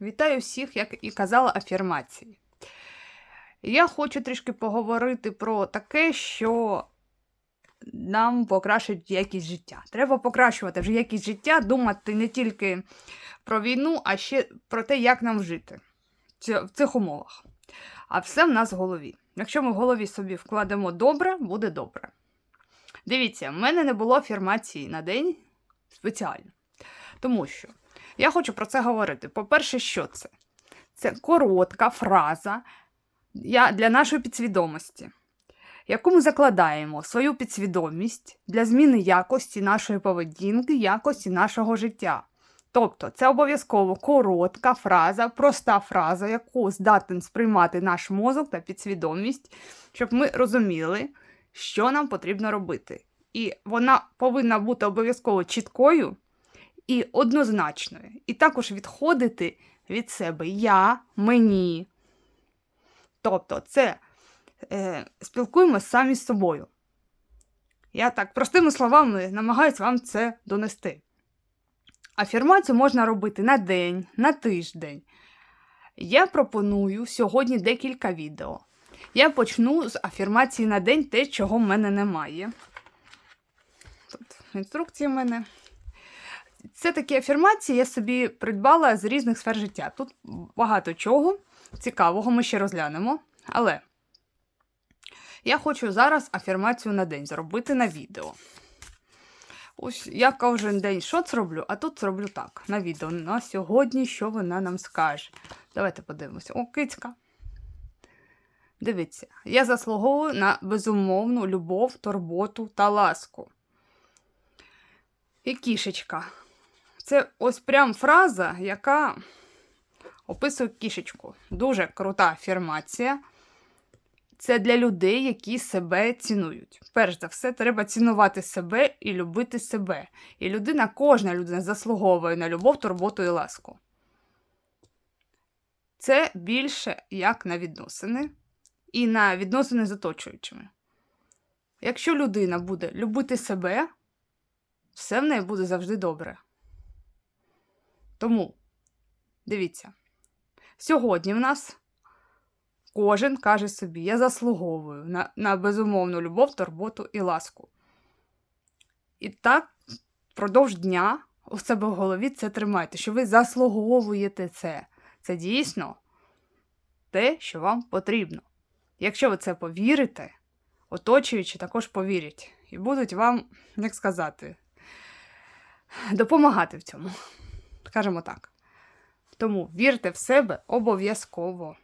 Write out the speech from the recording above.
Вітаю всіх, як і казала, афірмації. Я хочу трішки поговорити про таке, що нам покращить якість життя. Треба покращувати вже якість життя, думати не тільки про війну, а ще про те, як нам жити в цих умовах. А все в нас в голові. Якщо ми в голові собі вкладемо добре, буде добре. Дивіться, в мене не було афірмації на день спеціально. Тому що я хочу про це говорити. По-перше, що це? Це коротка фраза я- для нашої підсвідомості, яку ми закладаємо свою підсвідомість для зміни якості нашої поведінки, якості нашого життя. Тобто, це обов'язково коротка фраза, проста фраза, яку здатен сприймати наш мозок та підсвідомість, щоб ми розуміли, що нам потрібно робити. І вона повинна бути обов'язково чіткою і однозначною. І також відходити від себе я, мені. Тобто, це е, спілкуємося самі з собою. Я так простими словами намагаюся вам це донести. Афірмацію можна робити на день, на тиждень. Я пропоную сьогодні декілька відео. Я почну з афірмації на день, те, чого в мене немає. Тут інструкції в мене. Це такі афірмації я собі придбала з різних сфер життя. Тут багато чого цікавого ми ще розглянемо. Але я хочу зараз афірмацію на день зробити на відео. Ось я кожен день що зроблю, а тут зроблю так. На відео. На сьогодні, що вона нам скаже. Давайте подивимося. О, кицька. Дивіться, я заслуговую на безумовну любов, турботу та ласку. І кішечка. Це ось прям фраза, яка описує кішечку. Дуже крута афірмація. Це для людей, які себе цінують. Перш за все, треба цінувати себе і любити себе. І людина, кожна людина заслуговує на любов, турботу і ласку. Це більше як на відносини і на відносини з оточуючими. Якщо людина буде любити себе, все в неї буде завжди добре. Тому дивіться, сьогодні в нас кожен каже собі: я заслуговую на, на безумовну любов, турботу і ласку. І так впродовж дня у себе в голові це тримайте, що ви заслуговуєте це. Це дійсно те, що вам потрібно. Якщо ви це повірите, оточуючі також повірять і будуть вам, як сказати, допомагати в цьому. Скажімо так. Тому вірте в себе обов'язково.